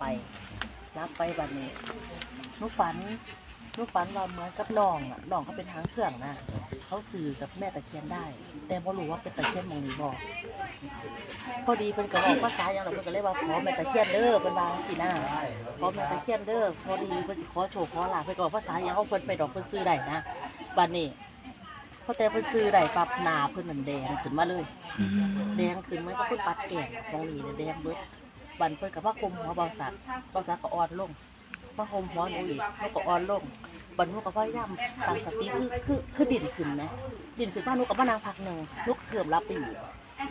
ไปรับไปบัดนี้หนุฝันหนุฝันว่าเหมือนกับน้องอะน้องเขาเป็นทางเครื่องนะเขาสื่อกับแม่ตะเคียนได้ แต่บ่รู้ว่าเป็นตะเคียนหมองนี้บ่พอดีเพิ่นก็บอกภาษาอย่างเราเพิ่นก็เลยว่าขอแม่ตะเคียนเด้อเพิ่นว่าจังซี่นะขอแม่ตะเคียนเด้อพอดีเพิ่นสิขอโชคขอลาภเพิ่นก็บอกภาษาอย่างเขาเพิ่นไปดอกเพิ่นซื้อได้นะบัดนี้พอแต่เพิ่นซื้อได้ปั๊บหน้าเพิ่นมันแดงขึ้นมาเลยแดงขึ้นเหมือนกับเพิ่นปัดแก่งตรงนี้เนี่ยแดงเบิด บันเพิ่นกับว่าคมหัวเบาสักเบาสักก็อ่อนลงว่าคมหัวหนูอีกเขาก็อ่อนลงบันหนูก็พยายามตั้งสติคือคือคือดิ่นขึ้นนะดิ่นขึ้นมาหนูกับมานางพักหนึ่งลุกเถื่อมรับไปอยู่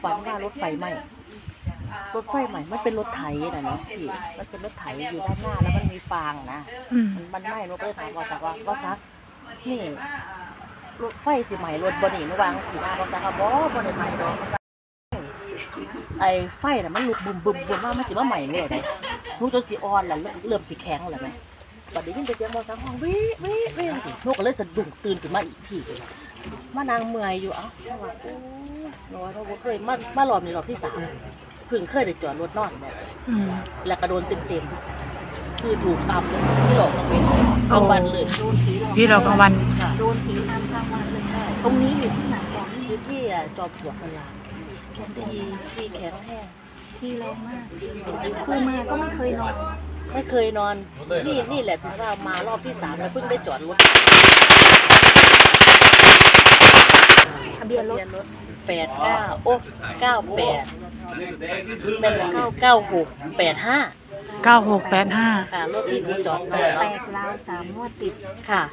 ฝันว่ารถไฟไหม้รถไฟใหม่ มันเป็นรถไถนะเนาะพี่ มันเป็นรถไถอยู่ด้านหน้าแล้วมันมีฟางนะอืมมันมันไหม้หนูก็เลยถามเบาสักว่าเบาสักนี่รถไฟสิใหม่รถบนนี่หนูวางสีหน้าเบาสักว่าบ่บนได้ใหม่ดอก ไอ้ไฟน่ะมันลุกบึมบึมบึมมากมันสิมาใหม่เลยเนี่ยนูจนสีอ่อนแล้วเริ่มสีแข็งแล้วไหมบัดนี้ยินแต่เสียงมอสังห้องวิวิวิสินูก็เลยสะดุ้งตื่นขึ้นมาอีกทีมานางเมื่อยอยู่เอ้าเพราะว่าโอ้น้อยเราบ่เคยมามารอบนี้รอบที่สามเพิ่งเคยได้จอดรถนอนแบบอืมแล้วก็โดนเต็มๆคือถูกตำเลยที่หลอกมาเป็นกลางวันเลยโดนผีหลอกพี่เรากลางวันค่ะโดนผีนำกลางวันเลยตรงนี้อยู่ที่ไหนก่อนอยู่ที่อะจอมปลวกพลาน ที่ที่แข็งแห้งที่เรามาก คือมาก็ไม่เคยนอน ไม่เคยนอน นี่นี่แหละถึงว่ามารอบที่สามแล้วเพิ่งได้จอดรถทะเบียนรถรถแปดเก้าโอ้เก้าแปดเป็นเก้าหกแปดห้าเก้าหกแปดห้าค่ะรถที่หนูจอดนอนแตเนาะกราวสามงวดติดค่ะ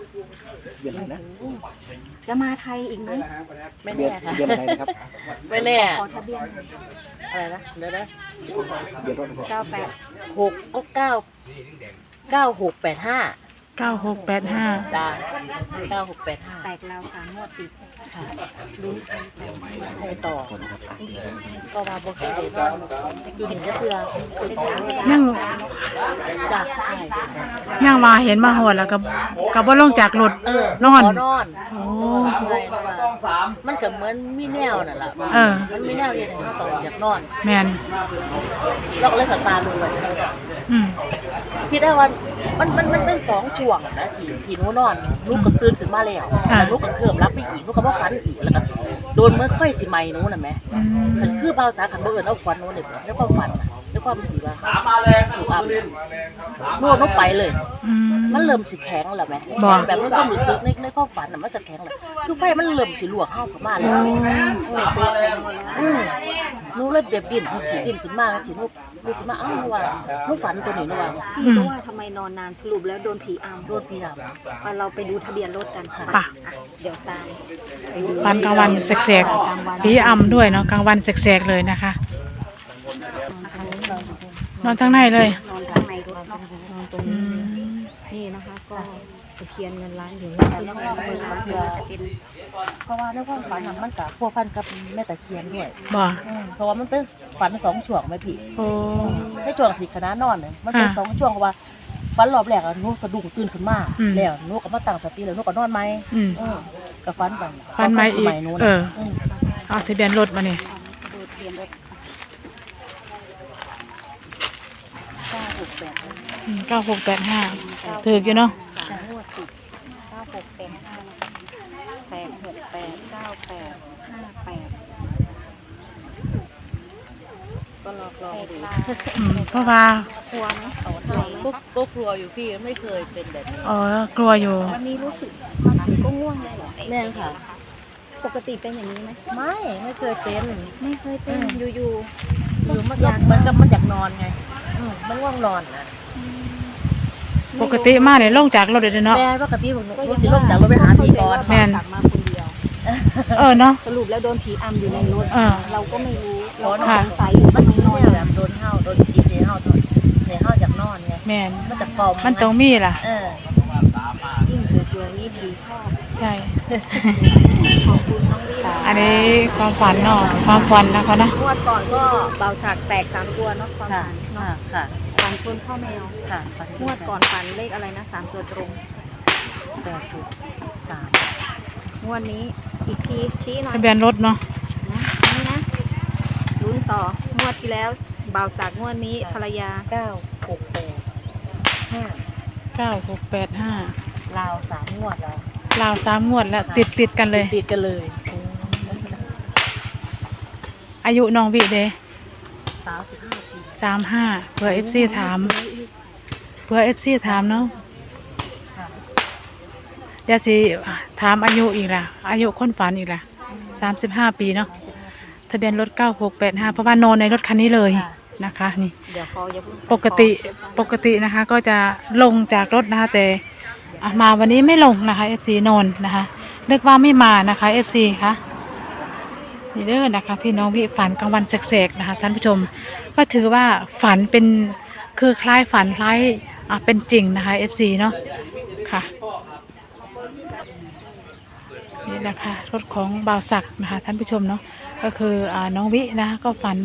จะมาไทยอีกไหมไม่แน่ค่ะเดือนอะไรนะครับไม่แน่ ขอทะเบียนอะไรนะ เดี๋ยวนะเดือนรถนะครับ เก้าแปดหกโอ้เก้าเก้าหกแปดห้า เก้าหกแปดห้าจ้าเก้าหกแปดห้าแตกราวสามงวดติดค่ะลุ้นไปต่อก็ว่าบ่เคยได้นอนอยู่หินจะเพื่อเป็นทางยังจ้ะใช่ยังมาเห็นมาหอดแล้วก็ก็บ่ลงจากรถเออนอนขนอนโอ้ใช่เพราะว่ามันก็เหมือนมีแนวน่ะล่ะเออมันมีแนวเรียนให้เราต้องอยากนอน แมนเราก็เลยสตาร์ทลงไปอืมพี่ได้ว่ามันมันมันเป็นสองช่วงนะที่ที่หนูนอนลูกก็ตื่นขึ้นมาแล้วแล้วลูกก็เคลื่อนรับไปอีกลูกก็บ่ฝันอีกแล้วก็โดนเหมื่อนไฟสิไหม้หนูน่ะแหม่อืม มันคือเบาสาขันบ่เอิ้นเอาควันหนูนี่ในความฝันน่ะใน ความที่ว่าถูกอับนวดลงไปเลย อืม มันเริ่มสิแข็งแล้วไหมบ่ แบบมันความรู้สึกในในความฝันน่ะมันจะแข็งแล้วคือไฟมันเริ่มสิลวกเข้าเข้ามาแล้วตัวแข็งหมดแล้วอืมหนูเลยแบบดิ้นสิดิ้นขึ้นมาสิหนูลุกขึ้นมาอ้าวหนูว่าหนูฝันตัวนี้หนูว่าพี่ก็ว่าทำไมนอนนานสรุปแล้วโดนผีอำโดนพี่ดอะเราไปดูทะเบียนรถกันค่ะป่ะอะเดี๋ยวตามไปดูวันกลางวันแสกๆผีอำด้วยเนาะกลางวันแสกๆเลยนะคะทางนี้เรา นอนทั้งในเลย นอนข้างในรถเนาะนอนตรงอืนี้มนี่นะคะก็ตะเคียนเงินล้านอยู่นี่แล้วก็เงินล้านอยู่จะเป็นำเพราะว่าในความฝันน่ะมันกับพัวพันกับแม่ตะเคียนด้วยบ่อืมเพราะว่ามันเป็นฝันสองช่วงไหมพี่โอ้ ในช่วงที่คณะนอนเนี่ยมันเป็นอ่าสองช่วงเพราะว่าฝันรอบแรกอะหนูสะดุ้งตื่นขึ้นมาอืม แล้วหนูก็มาตั้งสติแล้วหนูก็นอนไหมอืมอืมกับฝันไปฝันไหมอีกหนูเอน่ะอมเอาทะเบียนรถมานี่ดูทะเบียนรถ เก้าหกแปดเก้าหกแปดห้าถืออยู่เนาะสามงวดติดเก้าหกแปดห้านะคะแปดหกแปดเก้าแปดห้าแปดก็ลองลองดูอืมเพราะว่า กลัวไหมกลัวไหก็มก็กลัวอยู่พี่ไม่เคยเป็นแบบนี้เออกลัวอยู่ วันนี้รู้สึกมาถึงก็ง่วงเลยเหรอแม่นค่ะ ปกติเป็นอย่างนี้ไหมไม่ไม่เคยเป็นไม่เคยเป็นอืมอยู่คือมันอยากมันก็มันอยากนอนไง อืมมันง่วงนอนนะๆปกติมาเนี่ยลงจากรถเลยเนาะ แม่ปกติผมหนูสิลงจากรถไปหาพี่ก่อนแม่น กลับมาคนเดียว เออเนาะ สรุปแล้วโดนผีอำอยู่ในรถเออเราก็ไม่รู้เราก็ค่ะสงสัยอยู่มันทำไมมีนอนแนวแบบโดนเห่าโดนกินในเห่าตอนในเห่าจากนอนไงแมนมันจะปลอมมันต้องมีล่ะ เออยิ่งสวยๆนี่ผีชอบ ใช่ขอบคุณน้องวิอันนี้ความฝันเนาะความฝันนะคะนะงวดก่อนก็เบาสักแตกสามตัวเนาะความค่ะฝันค่ะเนาะค่ะฝันชนพ่อแมวค่ะงวดก่อนฝันเลขอะไรนะสามตัวตรงแปดถูกสามงวดนี้อีกทีชี้หน่อยทะเบียนรถเนาะนะนี่นะลุ้นต่องวดที่แล้วเบาสักงวดนี้ภรรยาเก้าหกแปดห้าเก้าหกแปดห้าลาวสามงวดแล้ว ลาวสามงวดแล้ว ติดติดกันเลย ติดกันเลยอายุน้องวิเดสามสิบห้าปีสามห้าเผื่อเอฟซีถามเผื่อเอฟซีถามเนาะค่ะเดี๋ยวสิถามอายุอีกล่ะ อายุคนฝันอีกล่ะสามสิบห้าปีเนาะทะเบียนรถเก้าหกแปดห้าเพราะว่านอนในรถคันนี้เลยนะคะ นี่เดี๋ยวขออย่าเพิ่งปกติปกตินะคะ ก็จะลงจากรถนะคะแต่ อะมาวันนี้ไม่ลงนะคะ FC นอนนะคะนึกว่าไม่มานะคะ FC คะนี่เด้อนะคะที่น้องวิฝันกลางวันแสกๆนะคะท่านผู้ชมก็ถือว่าฝันเป็นคือคล้ายฝันคล้ายอะเป็นจริงนะคะ FC เนาะค่ะนี่นะคะรถของบ่าวศักดิ์นะคะท่านผู้ชมเนาะก็คืออ่าน้องวินะคะก็ฝัน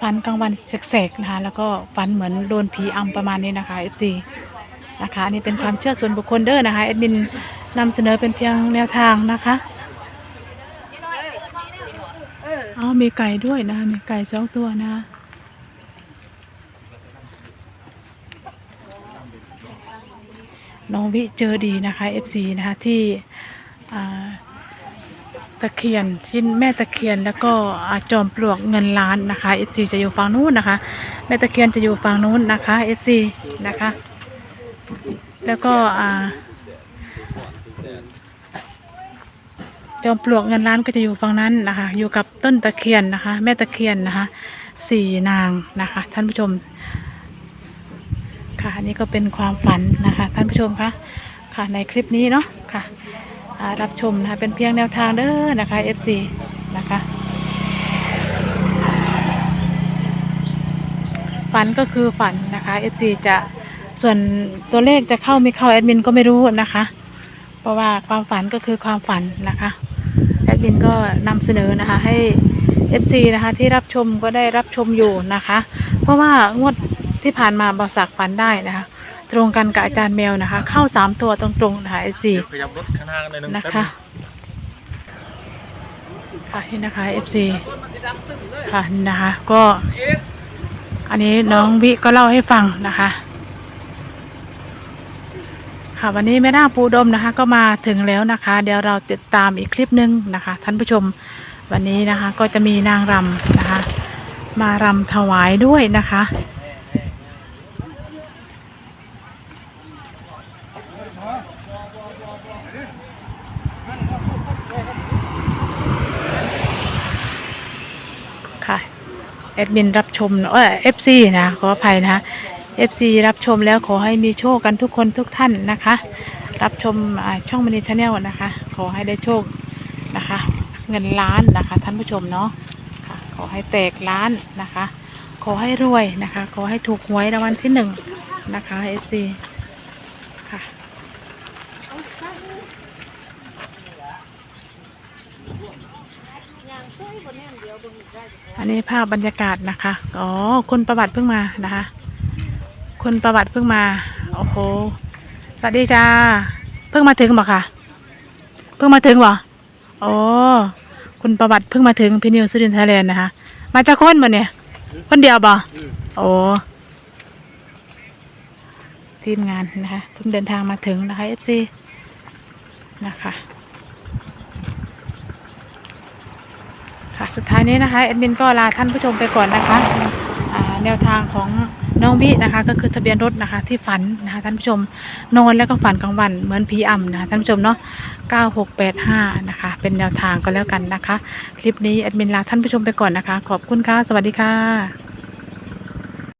ฝันกลางวันแสกๆนะคะแล้วก็ฝันเหมือนโดนผีอำประมาณนี้นะคะ FC นะคะนี่เป็นความเชื่อส่วนบุคคลเด้อนะคะแอดมินนำเสนอเป็นเพียงแนวทางนะคะอ๋อมีไก่ด้วยนะมีไก่สองตัวนะน้องวิเจอดีนะคะ FC นะคะที่ตะเคียนที่แม่ตะเคียนแล้วก็จอมปลวกเงินล้านนะคะ FC จะอยู่ฝั่งนู้นนะคะ แม่ตะเคียนจะอยู่ฝั่งนู้นนะคะ FC นะคะ แล้วก็อ่าจอมปลวกเงินล้านก็จะอยู่ฝั่งนั้นนะคะ อยู่กับต้นตะเคียนนะคะ แม่ตะเคียนนะคะสี่นางนะคะ ท่านผู้ชม ค่ะนนี้ก็เป็นความฝันนะคะ ท่านผู้ชมคะค่ะในคลิปนี้เนาะค่ะรับชมนะคะเป็นเพียงแนวทางเด้อนะคะ FC นะคะฝันก็คือฝันนะคะ FC จะ ส่วนตัวเลขจะเข้าไม่เข้าแอดมินก็ไม่รู้นะคะ เพราะว่าความฝันก็คือความฝันนะคะแอดมินก็นำเสนอนะคะ ให้ FC นะคะที่รับชมก็ได้รับชมอยู่นะคะ เพราะว่างวดที่ผ่านมาบอสักฝันได้นะคะ ตรงกันกับอาจารย์แมวนะคะ เข้าสามตัวตรงๆนะคะ FC เดี๋ยวขยับรถข้างหน้าหน่อยหนึงนะแป๊บคะนึงค่ะนี่นะคะ FC ค่ะนี่นะคะก็อันนี้น้องวิก็เล่าให้ฟังนะคะ ค่ะวันนี้แม่นางปูดมนะคะ ก็มาถึงแล้วนะคะ เดี๋ยวเราติดตามอีกคลิปหนึงนะคะ ท่านผู้ชมวันนี้นะคะ ก็จะมีนางรำนะคะ มารำถวายด้วยนะคะค่ะแอดมินรับชมเออเอฟซีนะขออภัยนะคะ เอฟซีรับชมแล้วขอให้มีโชคกันทุกคนทุกท่านนะคะ รับชมช่องมินิชาแนลนะคะ ขอให้ได้โชคนะคะ เงินล้านนะคะ ท่านผู้ชมเนาะะขอให้แตกล้านนะคะ ขอให้รวยนะคะ ขอให้ถูกหวยรางวัลที่หนึ่งนะคะเอฟซีค่ะอันนี้ภาพบรรยากาศนะคะ อ๋อ คุณประวัติเพิ่งมานะคะ คุณประวัติเพิ่งมา โอ้โห สวัสดีจ้า เพิ่งมาถึงบ่ค่ะ เพิ่งมาถึงบ่โอ้คุณประวัติเพิ่งมาถึงพี่นิวสุรินทร์ไทยแลนด์นะคะ มาจากคนบ่เนี่ย คนเดียวบ่โอ้ทีมงานนะคะเพิ่งเดินทางมาถึงนะคะ FC นะคะค่ะสุดท้ายนี้นะคะแอดมินก็ลาท่านผู้ชมไปก่อนนะคะอ่าแนวทางของ น้องบินะคะ ก็คือทะเบียนรถนะคะ ที่ฝันนะคะท่านผู้ชมนอนแล้วก็ฝันกลางวันเหมือนพีอ่ำนะคะท่านผู้ชมเนาะ9685นะคะ เป็นแนวทางก็แล้วกันนะคะ คลิปนี้แอดมินลาท่านผู้ชมไปก่อนนะคะ ขอบคุณค่ะ สวัสดีค่ะ